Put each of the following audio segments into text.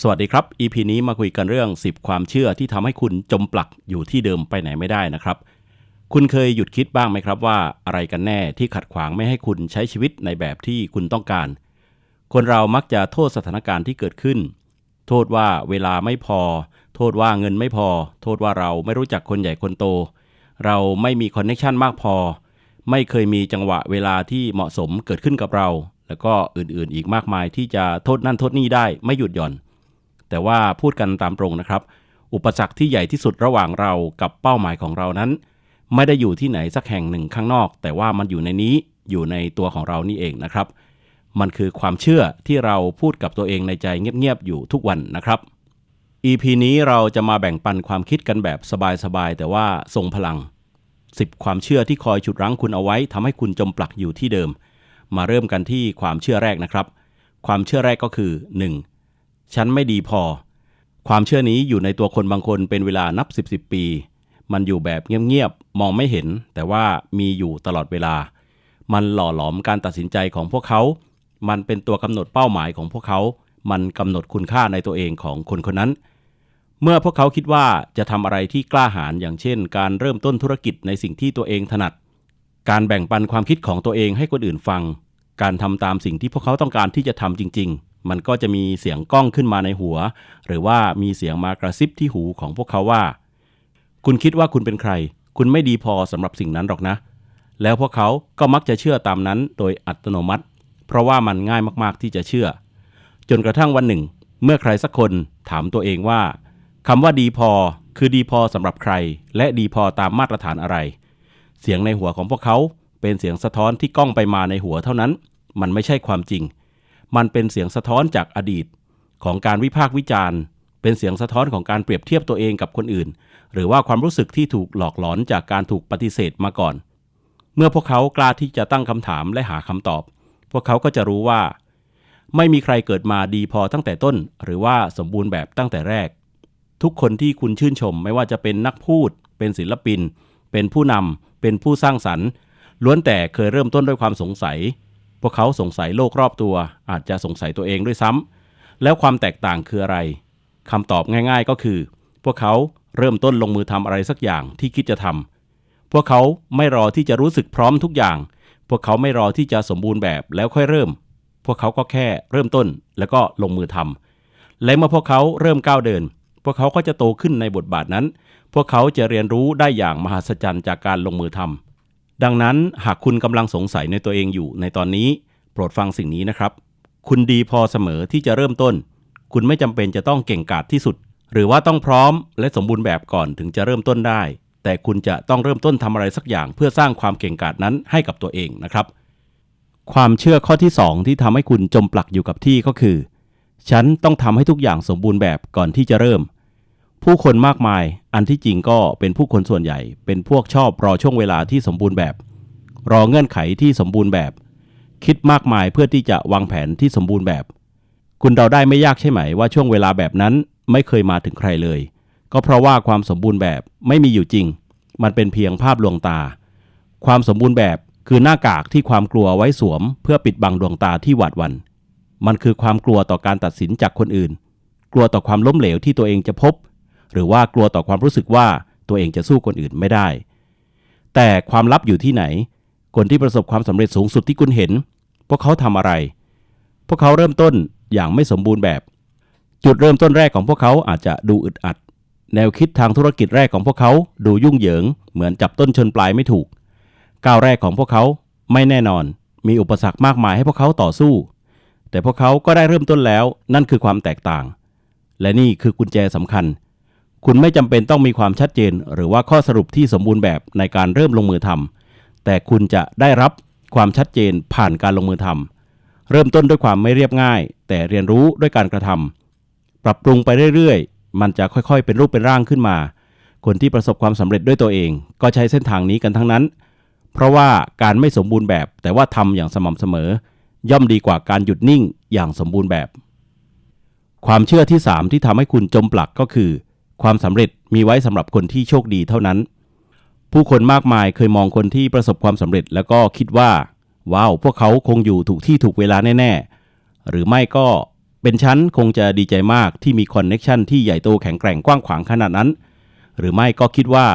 สวัสดีครับ EP นี้มาคุยกันเรื่อง 10 ความเชื่อที่ทำให้คุณจมปลักอยู่ที่เดิมไปไหนไม่ได้นะครับ คุณเคยหยุดคิดบ้างไหมครับว่า อะไรกันแน่ที่ขัดขวางไม่ให้คุณใช้ชีวิตในแบบที่คุณต้องการ คนเรามักจะโทษสถานการณ์ที่เกิดขึ้น โทษว่าเวลาไม่พอ โทษว่าเงินไม่พอ โทษว่าเราไม่รู้จักคนใหญ่คนโต เราไม่มีคอนเนคชันมากพอ ไม่เคยมีจังหวะเวลาที่เหมาะสมเกิดขึ้นกับเรา แล้วก็อื่นๆ อีกมากมายที่จะโทษนั่นโทษนี่ได้ไม่หยุดหย่อน แต่ว่าพูดกันตามตรงนะครับ อุปสรรคที่ใหญ่ที่สุดระหว่างเรากับเป้าหมายของเรานั้น ไม่ได้อยู่ที่ไหนสักแห่งหนึ่งข้างนอก แต่ว่ามันอยู่ในนี้อยู่ในตัวของเรานี่เองนะครับ มันคือความเชื่อที่เราพูดกับตัวเองในใจเงียบๆอยู่ทุกวันนะครับ EP นี้เราจะมาแบ่งปันความคิดกันแบบสบายๆแต่ว่าทรงพลัง 10 ความเชื่อที่คอยฉุดรั้งคุณเอาไว้ทำให้คุณจมปลักอยู่ที่เดิม มาเริ่มกันที่ความเชื่อแรกนะครับ ความเชื่อแรกก็คือ 1. ฉันไม่ดีพอ ความเชื่อนี้อยู่ในตัวคนบางคนเป็นเวลานับ 10บสปี มันอยู่แบบเงียบๆ มองไม่เห็น แต่ว่ามีอยู่ตลอดเวลา มันหล่อหลอมการตัดสินใจของพวกเขา มันเป็นตัวกำหนดเป้าหมายของพวกเขา มันกำหนดคุณค่าในตัวเองของคนคนนั้น เมื่อพวกเขาคิดว่าจะทำอะไรที่กล้าหาญอย่างเช่น การเริ่มต้นธุรกิจในสิ่งที่ตัวเองถนัด การแบ่งปันความคิดของตัวเองให้คนอื่นฟัง การทำตามสิ่งที่พวกเขาต้องการที่จะทำจริง ๆ มันก็จะมีเสียงกล้องขึ้นมาในหัว หรือว่ามีเสียงมากระซิบที่หูของพวกเขาว่า คุณคิดว่าคุณเป็นใคร คุณไม่ดีพอสำหรับสิ่งนั้นหรอกนะ แล้วพวกเขาก็มักจะเชื่อตามนั้นโดยอัตโนมัติ เพราะว่ามันง่ายมากๆที่จะเชื่อ จนกระทั่งวันหนึ่ง เมื่อใครสักคนถามตัวเองว่าคำว่าดีพอคือดีพอสำหรับใคร และดีพอตามมาตรฐานอะไร เสียงในหัวของพวกเขาเป็นเสียงสะท้อนที่กล้องไปมาในหัวเท่านั้น มันไม่ใช่ความจริง มันเป็นเสียงสะท้อนจากอดีตของการวิพากษ์วิจารณ์ เป็นเสียงสะท้อนของการเปรียบเทียบตัวเองกับคนอื่น หรือว่าความรู้สึกที่ถูกหลอกหลอนจากการถูกปฏิเสธมาก่อน เมื่อพวกเขากล้าที่จะตั้งคำถามและหาคำตอบ พวกเขาก็จะรู้ว่า ไม่มีใครเกิดมาดีพอตั้งแต่ต้น หรือว่าสมบูรณ์แบบตั้งแต่แรก ทุกคนที่คุณชื่นชม ไม่ว่าจะเป็นนักพูด เป็นศิลปิน เป็นผู้นำเป็นผู้สร้างสรรค์ ล้วนแต่เคยเริ่มต้นด้วยความสงสัย พวกเขาสงสัยโลกรอบตัว อาจจะสงสัยตัวเองด้วยซ้ำแล้วความแตกต่างคืออะไรคำตอบง่ายๆก็คือ พวกเขาเริ่มต้นลงมือทำอะไรสักอย่างที่คิดจะทำพวกเขาไม่รอที่จะรู้สึกพร้อมทุกอย่าง พวกเขาไม่รอที่จะสมบูรณ์แบบแล้วค่อยเริ่ม พวกเขาก็แค่เริ่มต้นแล้วก็ลงมือทำและเมื่อพวกเขาเริ่มก้าวเดิน พวกเขาก็จะโตขึ้นในบทบาทนั้น พวกเขาจะเรียนรู้ได้อย่างมหัศจรรย์จากการลงมือทำ ดังนั้นหากคุณกำลังสงสัยในตัวเองอยู่ในตอนนี้ โปรดฟังสิ่งนี้นะครับ คุณดีพอเสมอที่จะเริ่มต้น คุณไม่จำเป็นจะต้องเก่งกาจที่สุด หรือว่าต้องพร้อมและสมบูรณ์แบบก่อนถึงจะเริ่มต้นได้ แต่คุณจะต้องเริ่มต้นทำอะไรสักอย่าง เพื่อสร้างความเก่งกาจนั้นให้กับตัวเองนะครับ ความเชื่อข้อที่ 2 ที่ทำให้คุณจมปลักอยู่กับที่ก็คือ ฉันต้องทำให้ทุกอย่างสมบูรณ์แบบก่อนที่จะเริ่ม ผู้คนมากมาย อันที่จริงก็เป็นผู้คนส่วนใหญ่ เป็นพวกชอบรอช่วงเวลาที่สมบูรณ์แบบ รอเงื่อนไขที่สมบูรณ์แบบ คิดมากมายเพื่อที่จะวางแผนที่สมบูรณ์แบบ คุณเดาได้ไม่ยากใช่ไหมว่าช่วงเวลาแบบนั้นไม่เคยมาถึงใครเลย ก็เพราะว่าความสมบูรณ์แบบไม่มีอยู่จริง มันเป็นเพียงภาพลวงตา ความสมบูรณ์แบบคือหน้ากากที่ความกลัวไว้สวม เพื่อปิดบังดวงตาที่หวาดหวัน่น มันคือความกลัวต่อการตัดสินจากคนอื่น กลัวต่อความล้มเหลวที่ตัวเองจะพบ หรือว่ากลัวต่อความรู้สึกว่าตัวเองจะสู้คนอื่นไม่ได้ แต่ความลับอยู่ที่ไหน คนที่ประสบความสำเร็จสูงสุดที่คุณเห็น พวกเขาทำอะไร พวกเขาเริ่มต้นอย่างไม่สมบูรณ์แบบ จุดเริ่มต้นแรกของพวกเขาอาจจะดูอึดอัด แนวคิดทางธุรกิจแรกของพวกเขาดูยุ่งเหยิง เหมือนจับต้นชนปลายไม่ถูก ก้าวแรกของพวกเขาไม่แน่นอน มีอุปสรรคมากมายให้พวกเขาต่อสู้ แต่พวกเขาก็ได้เริ่มต้นแล้ว นั่นคือความแตกต่าง และนี่คือกุญแจสำคัญ คุณไม่จำเป็นต้องมีความชัดเจน หรือว่าข้อสรุปที่สมบูรณ์แบบในการเริ่มลงมือทำแต่คุณจะได้รับความชัดเจนผ่านการลงมือทำเริ่มต้นด้วยความไม่เรียบง่าย แต่เรียนรู้ด้วยการกระทำปรับปรุงไปเรื่อยๆ มันจะค่อยๆ เป็นรูปเป็นร่างขึ้นมา คนที่ประสบความสำเร็จด้วยตัวเอง ก็ใช้เส้นทางนี้กันทั้งนั้น เพราะว่าการไม่สมบูรณ์แบบ แต่ว่าทำอย่างสม่ำเสมอ ย่อมดีกว่าการหยุดนิ่งอย่างสมบูรณ์แบบ ความเชื่อที่ 3 ที่ทำให้คุณจมปลักก็คือ ความสำเร็จมีไว้สำหรับคนที่โชคดีเท่านั้น ผู้คนมากมายเคยมองคนที่ประสบความสำเร็จแล้วก็คิดว่า ว้าว พวกเขาคงอยู่ถูกที่ถูกเวลาแน่ๆ หรือไม่ก็เป็นฉันคงจะดีใจมากที่มีคอนเน็ชันที่ใหญ่โตแข็งแกร่งกว้างขวางขนาดนั้น หรือไม่ก็คิดว่า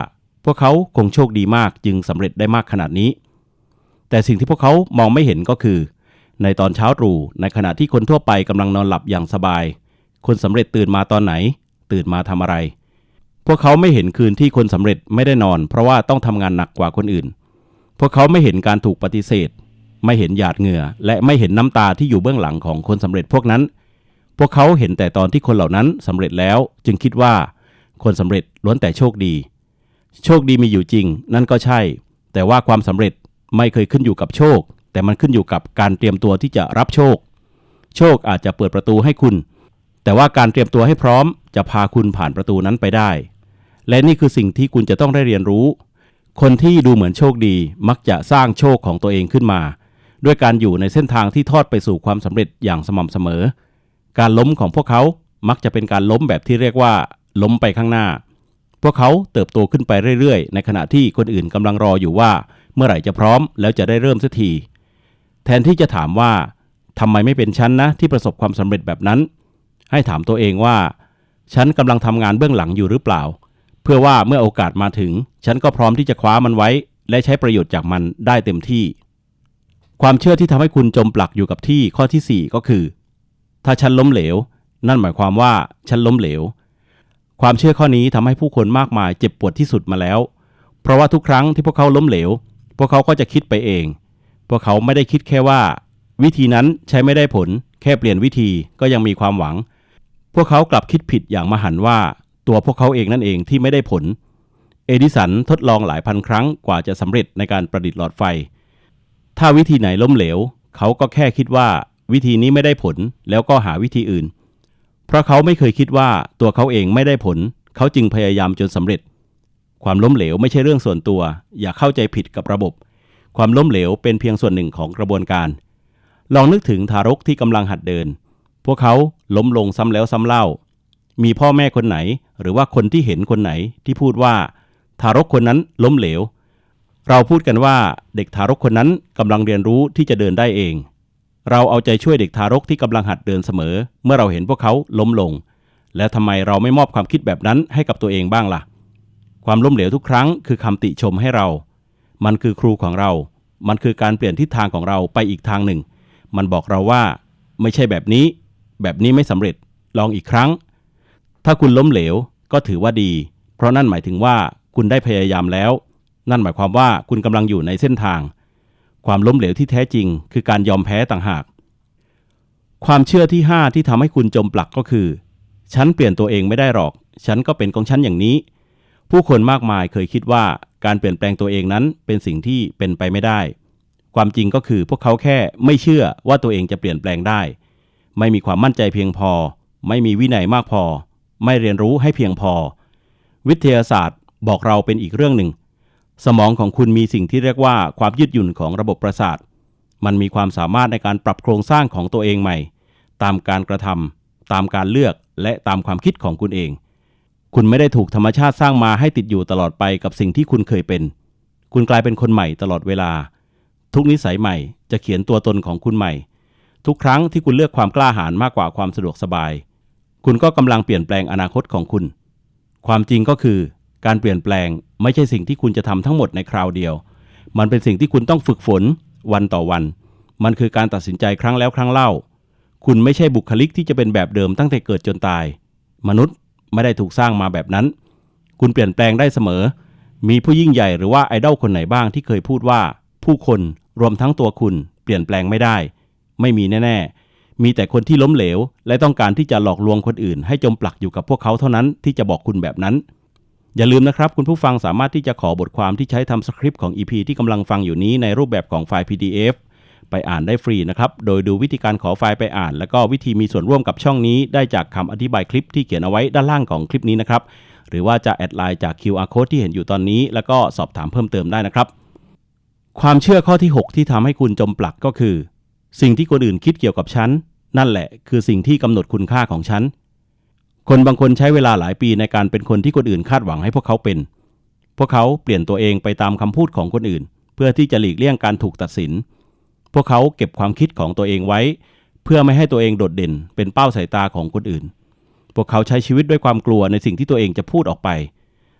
พวกเขาคงโชคดีมากจึงสำเร็จได้มากขนาดนี้ แต่สิ่งที่พวกเขามองไม่เห็นก็คือ ในตอนเช้าตรู่ในขณะที่คนทั่วไปกำลังนอนหลับอย่างสบาย คนสำเร็จตื่นมาตอนไหน ตื่นมาทำอะไร พวกเขาไม่เห็นคืนที่คนสำเร็จไม่ได้นอน เพราะว่าต้องทำงานหนักกว่าคนอื่น พวกเขาไม่เห็นการถูกปฏิเสธ ไม่เห็นหยาดเหงื่อ และไม่เห็นน้ำตาที่อยู่เบื้องหลังของคนสำเร็จพวกนั้น พวกเขาเห็นแต่ตอนที่คนเหล่านั้นสำเร็จแล้ว จึงคิดว่า คนสำเร็จล้วนแต่โชคดี โชคดีมีอยู่จริง นั่นก็ใช่ แต่ว่าความสำเร็จไม่เคยขึ้นอยู่กับโชค แต่มันขึ้นอยู่กับการเตรียมตัวที่จะรับโชค โชคอาจจะเปิดประตูให้คุณ แต่ว่าการเตรียมตัวให้พร้อม จะพาคุณผ่านประตูนั้นไปได้ และนี่คือสิ่งที่คุณจะต้องได้เรียนรู้ คนที่ดูเหมือนโชคดีมักจะสร้างโชคของตัวเองขึ้นมา ด้วยการอยู่ในเส้นทางที่ทอดไปสู่ความสำเร็จอย่างสม่ำเสมอ การล้มของพวกเขามักจะเป็นการล้มแบบที่เรียกว่า ล้มไปข้างหน้า พวกเขาเติบโตขึ้นไปเรื่อยๆ ในขณะที่คนอื่นกำลังรออยู่ว่า เมื่อไหร่จะพร้อมแล้วจะได้เริ่มสักที แทนที่จะถามว่าทำไมไม่เป็นฉันนะที่ประสบความสำเร็จแบบนั้น ให้ถามตัวเองว่า ฉันกำลังทำงานเบื้องหลังอยู่หรือเปล่า พื่อว่าเมื่อโอกาสมาถึง ฉันก็พร้อมที่จะคว้ามันไว้ และใช้ประโยชน์จากมันได้เต็มที่ ความเชื่อที่ทำให้คุณจมปลักอยู่กับที่ข้อที่ 4 ก็คือ ถ้าฉันล้มเหลว นั่นหมายความว่าฉันล้มเหลว ความเชื่อข้อนี้ทำให้ผู้คนมากมายเจ็บปวดที่สุดมาแล้ว เพราะว่าทุกครั้งที่พวกเขาล้มเหลว พวกเขาก็จะคิดไปเอง พวกเขาไม่ได้คิดแค่ว่า วิธีนั้นใช้ไม่ได้ผล แค่เปลี่ยนวิธีก็ยังมีความหวัง พวกเขากลับคิดผิดอย่างมหันว่า ตัวพวกเขาเองนั่นเองที่ไม่ได้ผล เอดิสันทดลองหลายพันครั้งกว่าจะสำเร็จในการประดิษฐ์หลอดไฟ ถ้าวิธีไหนล้มเหลว เขาก็แค่คิดว่าวิธีนี้ไม่ได้ผลแล้วก็หาวิธีอื่น เพราะเขาไม่เคยคิดว่าตัวเขาเองไม่ได้ผล เขาจึงพยายามจนสำเร็จ ความล้มเหลวไม่ใช่เรื่องส่วนตัว อย่าเข้าใจผิดกับระบบ ความล้มเหลวเป็นเพียงส่วนหนึ่งของกระบวนการ ลองนึกถึงทารกที่กำลังหัดเดิน พวกเขาล้มลงซ้ำแล้วซ้ำเล่า มีพ่อแม่คนไหน หรือว่าคนที่เห็นคนไหนที่พูดว่า ทารกคนนั้นล้มเหลว เราพูดกันว่าเด็กทารกคนนั้นกำลังเรียนรู้ที่จะเดินได้เอง เราเอาใจช่วยเด็กทารกที่กำลังหัดเดินเสมอ เมื่อเราเห็นพวกเขาล้มลง แล้วทำไมเราไม่มอบความคิดแบบนั้นให้กับตัวเองบ้างล่ะ ความล้มเหลวทุกครั้งคือคำติชมให้เรา มันคือครูของเรา มันคือการเปลี่ยนทิศทางของเราไปอีกทางหนึ่ง มันบอกเราว่า ไม่ใช่แบบนี้ แบบนี้ไม่สำเร็จ ลองอีกครั้ง ถ้าคุณล้มเหลวก็ถือว่าดี เพราะนั่นหมายถึงว่าคุณได้พยายามแล้ว นั่นหมายความว่าคุณกำลังอยู่ในเส้นทาง ความล้มเหลวที่แท้จริง คือการยอมแพ้ต่างหาก ความเชื่อที่ 5 ที่ทำให้คุณจมปลักก็คือ ฉันเปลี่ยนตัวเองไม่ได้หรอก ฉันก็เป็นของฉันอย่างนี้ ผู้คนมากมายเคยคิดว่าการเปลี่ยนแปลงตัวเองนั้นเป็นสิ่งที่เป็นไปไม่ได้ ความจริงก็คือพวกเขาแค่ไม่เชื่อว่าตัวเองจะเปลี่ยนแปลงได้ ไม่มีความมั่นใจเพียงพอ ไม่มีวินัยมากพอ ไม่เรียนรู้ให้เพียงพอ วิทยาศาสตร์บอกเราเป็นอีกเรื่องหนึ่ง สมองของคุณมีสิ่งที่เรียกว่าความยืดหยุ่นของระบบประสาท มันมีความสามารถในการปรับโครงสร้างของตัวเองใหม่ ตามการกระทำตามการเลือกและตามความคิดของคุณเอง คุณไม่ได้ถูกธรรมชาติสร้างมาให้ติดอยู่ตลอดไปกับสิ่งที่คุณเคยเป็น คุณกลายเป็นคนใหม่ตลอดเวลา ทุกนิสัยใหม่จะเขียนตัวตนของคุณใหม่ ทุกครั้งที่คุณเลือกความกล้าหาญมากกว่าความสะดวกสบาย คุณก็กำลังเปลี่ยนแปลงอนาคตของคุณ ความจริงก็คือ การเปลี่ยนแปลงไม่ใช่สิ่งที่คุณจะทำทั้งหมดในคราวเดียว มันเป็นสิ่งที่คุณต้องฝึกฝนวันต่อวัน มันคือการตัดสินใจครั้งแล้วครั้งเล่า คุณไม่ใช่บุคลิกที่จะเป็นแบบเดิมตั้งแต่เกิดจนตาย มนุษย์ไม่ได้ถูกสร้างมาแบบนั้น คุณเปลี่ยนแปลงได้เสมอ มีผู้ยิ่งใหญ่หรือว่าไอดอลคนไหนบ้างที่เคยพูดว่า ผู้คนรวมทั้งตัวคุณเปลี่ยนแปลงไม่ได้ ไม่มีแน่ๆ มีแต่คนที่ล้มเหลว และต้องการที่จะหลอกลวงคนอื่น ให้จมปลักอยู่กับพวกเขาเท่านั้นที่จะบอกคุณแบบนั้น อย่าลืมนะครับ คุณผู้ฟังสามารถที่จะขอบทความที่ใช้ทำสคริปต์ของ EP ที่กำลังฟังอยู่นี้ในรูปแบบของไฟล์ PDF ไปอ่านได้ฟรีนะครับ โดยดูวิธีการขอไฟล์ไปอ่าน แล้วก็วิธีมีส่วนร่วมกับช่องนี้ได้จากคำอธิบายคลิปที่เขียนเอาไว้ด้านล่างของคลิปนี้นะครับ หรือว่าจะแอดไลน์จาก QR code ที่เห็นอยู่ตอนนี้ แล้วก็สอบถามเพิ่มเติมได้นะครับ ความเชื่อข้อที่ 6 ที่ทำให้คุณจมปลักก็คือ สิ่งที่คนอื่นคิดเกี่ยวกับฉัน นั่นแหละคือสิ่งที่กำหนดคุณค่าของฉัน คนบางคนใช้เวลาหลายปีในการเป็นคนที่คนอื่นคาดหวังให้พวกเขาเป็น พวกเขาเปลี่ยนตัวเองไปตามคำพูดของคนอื่น เพื่อที่จะหลีกเลี่ยงการถูกตัดสิน พวกเขาเก็บความคิดของตัวเองไว้ เพื่อไม่ให้ตัวเองโดดเด่น เป็นเป้าสายตาของคนอื่น พวกเขาใช้ชีวิตด้วยความกลัวในสิ่งที่ตัวเองจะพูดออกไป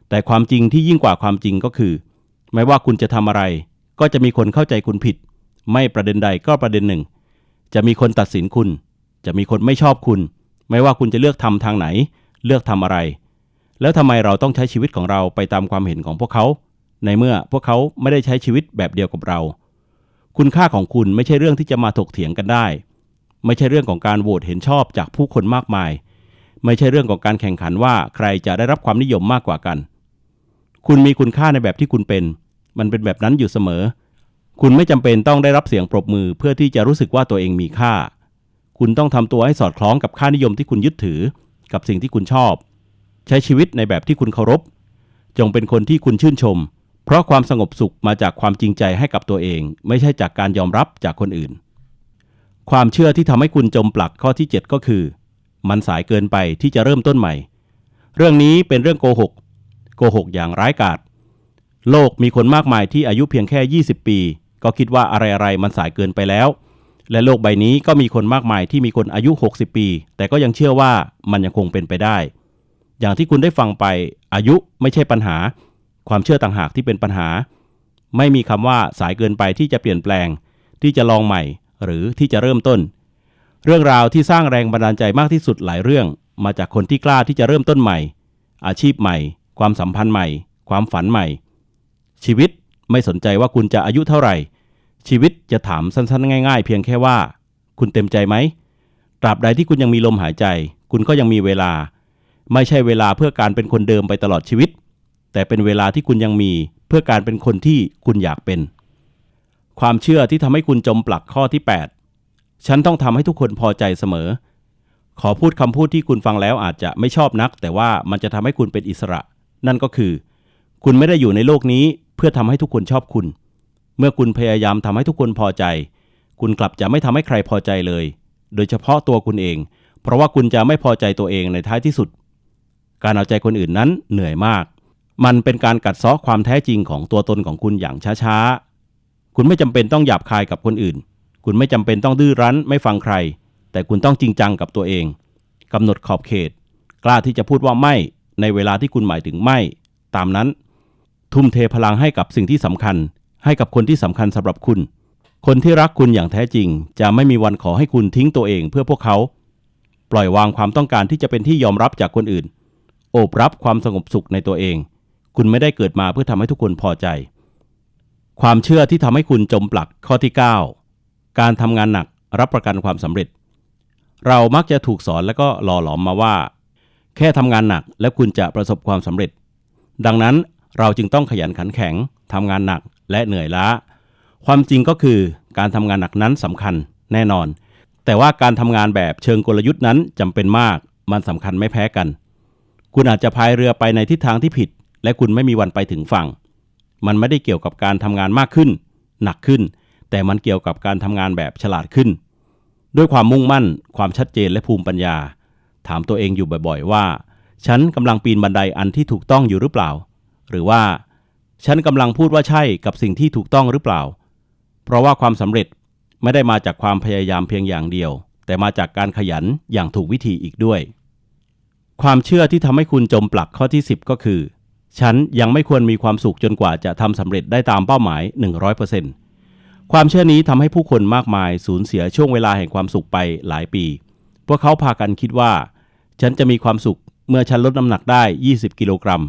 แต่ความจริงที่ยิ่งกว่าความจริงก็คือ ไม่ว่าคุณจะทำอะไร ก็จะมีคนเข้าใจคุณผิด ไม่ประเด็นใดก็ประเด็นหนึ่ง จะมีคนตัดสินคุณ จะมีคนไม่ชอบคุณ ไม่ว่าคุณจะเลือกทำทางไหน เลือกทำอะไร แล้วทำไมเราต้องใช้ชีวิตของเราไปตามความเห็นของพวกเขา ในเมื่อพวกเขาไม่ได้ใช้ชีวิตแบบเดียวกับเรา คุณค่าของคุณไม่ใช่เรื่องที่จะมาถกเถียงกันได้ ไม่ใช่เรื่องของการโหวตเห็นชอบจากผู้คนมากมาย ไม่ใช่เรื่องของการแข่งขันว่าใครจะได้รับความนิยมมากกว่ากัน คุณมีคุณค่าในแบบที่คุณเป็น มันเป็นแบบนั้นอยู่เสมอ คุณไม่จำเป็นต้องได้รับเสียงปรบมือเพื่อที่จะรู้สึกว่าตัวเองมีค่า คุณต้องทำตัวให้สอดคล้องกับค่านิยมที่คุณยึดถือ กับสิ่งที่คุณชอบ ใช้ชีวิตในแบบที่คุณเคารพ จงเป็นคนที่คุณชื่นชม เพราะความสงบสุขมาจากความจริงใจให้กับตัวเอง ไม่ใช่จากการยอมรับจากคนอื่น ความเชื่อที่ทำให้คุณจมปลักข้อที่ 7 ก็คือ มันสายเกินไปที่จะเริ่มต้นใหม่ เรื่องนี้เป็นเรื่องโกหก โกหกอย่างร้ายกาจ โลกมีคนมากมายที่อายุเพียงแค่ 20 ปี ก็คิดว่าอะไรๆมันสายเกินไปแล้ว และโลกใบนี้ก็มีคนมากมายที่มีคนอายุ 60 ปี แต่ก็ยังเชื่อว่ามันยังคงเป็นไปได้ อย่างที่คุณได้ฟังไปอายุไม่ใช่ปัญหา ความเชื่อต่างหากที่เป็นปัญหา ไม่มีคำว่าสายเกินไปที่จะเปลี่ยนแปลง ที่จะลองใหม่ หรือที่จะเริ่มต้น เรื่องราวที่สร้างแรงบันดาลใจมากที่สุดหลายเรื่อง มาจากคนที่กล้าที่จะเริ่มต้นใหม่ อาชีพใหม่ ความสัมพันธ์ใหม่ ความฝันใหม่ ชีวิต ไม่สนใจว่าคุณจะอายุเท่าไหร่ ชีวิตจะถามสั้นๆ ง่าย ๆ เพียงแค่ว่า คุณเต็มใจไหมตราบใดที่คุณยังมีลมหายใจ คุณก็ยังมีเวลา ไม่ใช่เวลาเพื่อการเป็นคนเดิมไปตลอดชีวิต แต่เป็นเวลาที่คุณยังมีเพื่อการเป็นคนที่คุณอยากเป็น ความเชื่อที่ทำให้คุณจมปลักข้อที่ 8 ฉันต้องทำให้ทุกคนพอใจเสมอ ขอพูดคำพูดที่คุณฟังแล้วอาจจะไม่ชอบนัก แต่ว่ามันจะทำให้คุณเป็นอิสระ นั่นก็คือ คุณไม่ได้อยู่ในโลกนี้ เพื่อทำให้ทุกคนชอบคุณ เมื่อคุณพยายามทำให้ทุกคนพอใจ คุณกลับจะไม่ทำให้ใครพอใจเลย โดยเฉพาะตัวคุณเอง เพราะว่าคุณจะไม่พอใจตัวเองในท้ายที่สุด การเอาใจคนอื่นนั้นเหนื่อยมาก มันเป็นการกัดเซาะความแท้จริงของตัวตนของคุณอย่างช้าๆ คุณไม่จำเป็นต้องหยาบคายกับคนอื่น คุณไม่จำเป็นต้องดื้อรั้นไม่ฟังใคร แต่คุณต้องจริงจังกับตัวเองกำหนดขอบเขต กล้าที่จะพูดว่าไม่ในเวลาที่คุณหมายถึงไม่ ตามนั้น ทุ่มเทพลังให้กับสิ่งที่สำคัญ ให้กับคนที่สำคัญสำหรับคุณ คนที่รักคุณอย่างแท้จริง จะไม่มีวันขอให้คุณทิ้งตัวเองเพื่อพวกเขา ปล่อยวางความต้องการที่จะเป็นที่ยอมรับจากคนอื่น โอบรับความสงบสุขในตัวเอง คุณไม่ได้เกิดมาเพื่อทำให้ทุกคนพอใจ ความเชื่อที่ทำให้คุณจมปลักข้อที่ 9 การทำงานหนักรับประกันความสำเร็จ เรามักจะถูกสอนและก็หล่อหลอมมาว่า แค่ทำงานหนักแล้วคุณจะประสบความสำเร็จ ดังนั้น เราจึงต้องขยันขันแข็งทำงานหนักและเหนื่อยล้า ความจริงก็คือการทำงานหนักนั้นสำคัญแน่นอน แต่ว่าการทำงานแบบเชิงกลยุทธ์นั้นจำเป็นมาก มันสำคัญไม่แพ้กัน คุณอาจจะพายเรือไปในทิศทางที่ผิด และคุณไม่มีวันไปถึงฝั่ง มันไม่ได้เกี่ยวกับการทำงานมากขึ้น หนักขึ้น แต่มันเกี่ยวกับการทำงานแบบฉลาดขึ้น ด้วยความมุ่งมั่น ความชัดเจนและภูมิปัญญา ถามตัวเองอยู่บ่อย ๆ ว่า ฉันกำลังปีนบันไดอันที่ถูกต้องอยู่หรือเปล่า หรือว่าฉันกำลังพูดว่าใช่กับสิ่งที่ถูกต้องหรือเปล่า เพราะว่าความสำเร็จไม่ได้มาจากความพยายามเพียงอย่างเดียว แต่มาจากการขยันอย่างถูกวิธีอีกด้วย ความเชื่อที่ทำให้คุณจมปลักข้อที่ 10 ก็คือ ฉันยังไม่ควรมีความสุขจนกว่าจะทำสำเร็จได้ตามเป้าหมาย 100%ความเชื่อนี้ทำให้ผู้คนมากมายสูญเสียช่วงเวลาแห่งความสุขไปหลายปี พวกเขาพากันคิดว่า ฉันจะมีความสุขเมื่อฉันลดน้ำหนักได้ 20 กิโลกรัม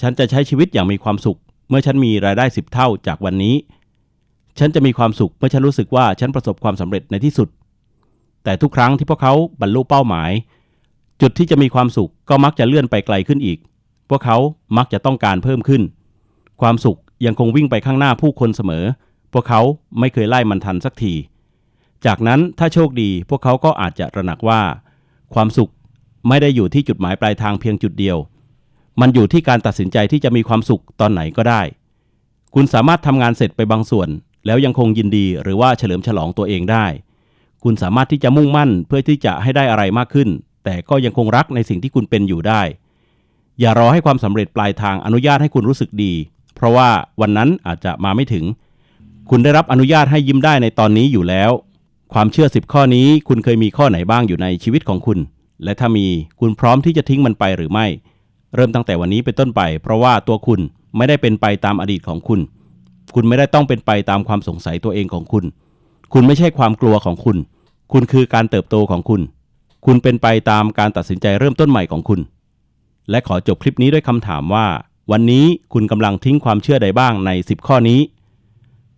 ฉันจะใช้ชีวิตอย่างมีความสุข เมื่อฉันมีรายได้10เท่าจากวันนี้ ฉันจะมีความสุขเมื่อฉันรู้สึกว่าฉันประสบความสำเร็จในที่สุด แต่ทุกครั้งที่พวกเขาบรรลุเป้าหมาย จุดที่จะมีความสุขก็มักจะเลื่อนไปไกลขึ้นอีก พวกเขามักจะต้องการเพิ่มขึ้น ความสุขยังคงวิ่งไปข้างหน้าผู้คนเสมอ พวกเขาไม่เคยไล่มันทันสักที จากนั้นถ้าโชคดีพวกเขาก็อาจจะระหนักว่า ความสุขไม่ได้อยู่ที่จุดหมายปลายทางเพียงจุดเดียว มันอยู่ที่การตัดสินใจที่จะมีความสุขตอนไหนก็ได้ คุณสามารถทำงานเสร็จไปบางส่วน แล้วยังคงยินดีหรือว่าเฉลิมฉลองตัวเองได้ คุณสามารถที่จะมุ่งมั่นเพื่อที่จะให้ได้อะไรมากขึ้น แต่ก็ยังคงรักในสิ่งที่คุณเป็นอยู่ได้ อย่ารอให้ความสำเร็จปลายทางอนุญาตให้คุณรู้สึกดี เพราะว่าวันนั้นอาจจะมาไม่ถึง คุณได้รับอนุญาตให้ยิ้มได้ในตอนนี้อยู่แล้ว ความเชื่อ10ข้อนี้ คุณเคยมีข้อไหนบ้างอยู่ในชีวิตของคุณ และถ้ามีคุณพร้อมที่จะทิ้งมันไปหรือไม่ เริ่มตั้งแต่วันนี้เป็นต้นไป เพราะว่าตัวคุณไม่ได้เป็นไปตามอดีตของคุณ คุณไม่ได้ต้องเป็นไปตามความสงสัยตัวเองของคุณ คุณไม่ใช่ความกลัวของคุณ คุณคือการเติบโตของคุณ คุณเป็นไปตามการตัดสินใจเริ่มต้นใหม่ของคุณ และขอจบคลิปนี้ด้วยคำถามว่า วันนี้คุณกำลังทิ้งความเชื่อใดบ้างใน 10 ข้อนี้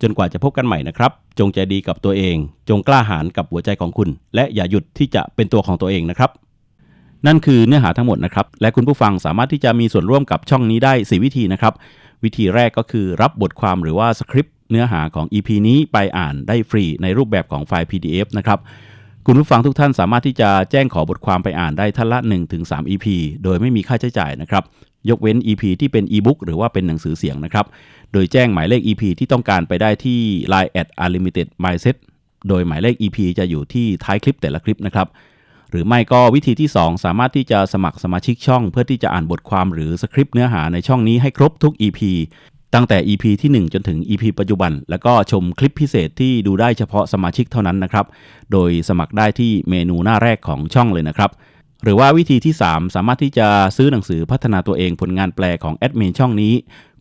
จนกว่าจะพบกันใหม่นะครับ จงใจดีกับตัวเอง จงกล้าหาญกับหัวใจของคุณ และอย่าหยุดที่จะเป็นตัวของตัวเองนะครับ นั่นคือเนื้อหาทั้งหมดนะครับ และคุณผู้ฟังสามารถที่จะมีส่วนร่วมกับช่องนี้ได้ 4 วิธีนะครับ วิธีแรกก็คือรับบทความหรือว่าสคริปต์เนื้อหาของ EP นี้ไปอ่านได้ฟรีในรูปแบบของไฟล์ PDF นะครับคุณผู้ฟังทุกท่านสามารถที่จะแจ้งขอบทความไปอ่านได้ท่านละ 1-3 EP โดยไม่มีค่าใช้จ่ายนะครับ ยกเว้น EP ที่เป็น e-book หรือว่าเป็นหนังสือเสียงนะครับ โดยแจ้งหมายเลข EP ที่ต้องการไปได้ที่ Line at unlimited mindset โดยหมายเลข EP จะอยู่ที่ท้ายคลิปแต่ละคลิปนะครับ หรือไม่ก็วิธีที่ 2 สามารถที่จะสมัครสมาชิกช่อง เพื่อที่จะอ่านบทความหรือสคริปต์เนื้อหาในช่องนี้ให้ครบทุก EP ตั้งแต่ EP ที่ 1 จนถึง EP ปัจจุบัน แล้วก็ชมคลิปพิเศษที่ดูได้เฉพาะสมาชิกเท่านั้นนะครับ โดยสมัครได้ที่เมนูหน้าแรกของช่องเลยนะครับ หรือว่าวิธีที่ 3 สามารถที่จะซื้อหนังสือพัฒนาตัวเองผลงานแปลของแอดมินช่องนี้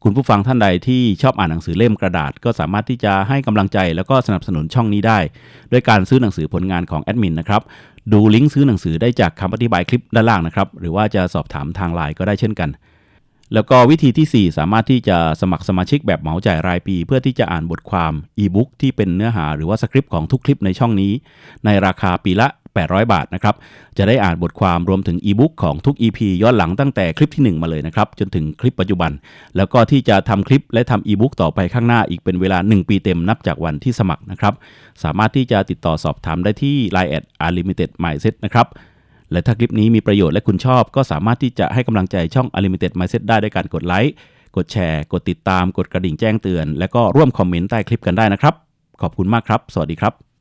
คุณผู้ฟังท่านใดที่ชอบอ่านหนังสือเล่มกระดาษ ก็สามารถที่จะให้กำลังใจแล้วก็สนับสนุนช่องนี้ได้ ด้วยการซื้อหนังสือผลงานของแอดมินนะครับ ดูลิงก์ซื้อหนังสือได้จากคำอธิบายคลิปด้านล่างนะครับ หรือว่าจะสอบถามทางไลน์ก็ได้เช่นกัน แล้วก็วิธีที่ 4 สามารถที่จะสมัครสมาชิกแบบเหมาจ่ายรายปี เพื่อที่จะอ่านบทความอีบุ๊กที่เป็นเนื้อหาหรือว่าสคริปต์ของทุกคลิปในช่องนี้ ในราคาปีละ 800 บาทนะครับ จะได้อ่านบทความรวมถึงอีบุ๊กของทุก EP ย้อนหลังตั้งแต่คลิปที่ 1 มาเลยนะครับ จนถึงคลิปปัจจุบัน แล้วก็ที่จะทำคลิปและทำอีบุ๊กต่อไปข้างหน้าอีกเป็นเวลา 1 ปีเต็มนับจากวันที่สมัครนะครับ สามารถที่จะติดต่อสอบถามได้ที่ Line at unlimited mindset นะครับและถ้าคลิปนี้มีประโยชน์และคุณชอบก็สามารถที่จะให้กำลังใจช่อง Unlimited Mindset ได้ด้วยการกดไลค์กดแชร์ กดติดตาม กดกระดิ่งแจ้งเตือน และก็ร่วมคอมเมนต์ใต้คลิปกันได้นะครับ ขอบคุณมากครับ สวัสดีครับ